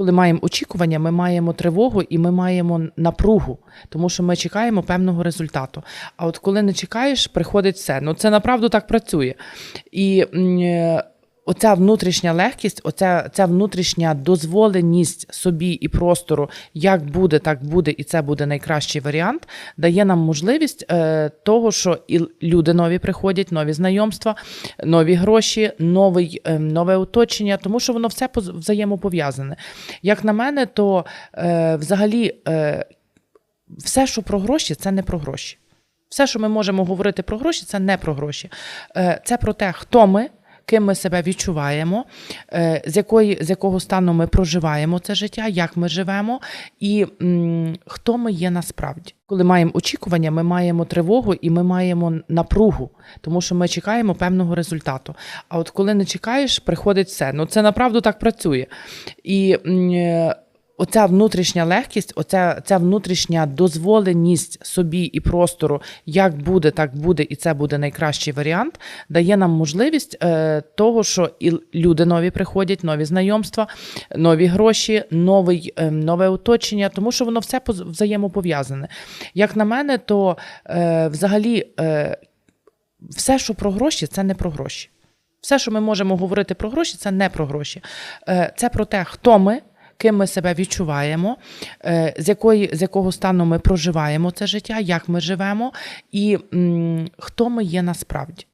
Коли маємо очікування, ми маємо тривогу і ми маємо напругу, тому що ми чекаємо певного результату. А от коли не чекаєш, приходить все. Ну це направду так працює. І е, оця внутрішня легкість, оця ця внутрішня дозволеність собі і простору, як буде, так буде, і це буде найкращий варіант, дає нам можливість е, того, що і люди нові приходять, нові знайомства, нові гроші, новий, е, нове оточення, тому що воно все взаємопов'язане. Як на мене, то е, взагалі е, все, що про гроші, це не про гроші. Все, що ми можемо говорити про гроші, це не про гроші. Е, Це про те, хто ми. Ким ми себе відчуваємо, е, з, якої, з якого стану ми проживаємо це життя, як ми живемо, і м, хто ми є насправді. Коли маємо очікування, ми маємо тривогу і ми маємо напругу, тому що ми чекаємо певного результату. А от коли не чекаєш, приходить все. Ну це направду так працює. І м, е, Оця внутрішня легкість, оця ця внутрішня дозволеність собі і простору, як буде, так буде, і це буде найкращий варіант, дає нам можливість е, того, що і люди нові приходять, нові знайомства, нові гроші, новий, е, нове оточення, тому що воно все взаємопов'язане. Як на мене, то е, взагалі е, все, що про гроші, це не про гроші. Все, що ми можемо говорити про гроші, це не про гроші. Е, Це про те, хто ми, ким ми себе відчуваємо, е, з, якої, з якого стану ми проживаємо це життя, як ми живемо, і хто ми є насправді.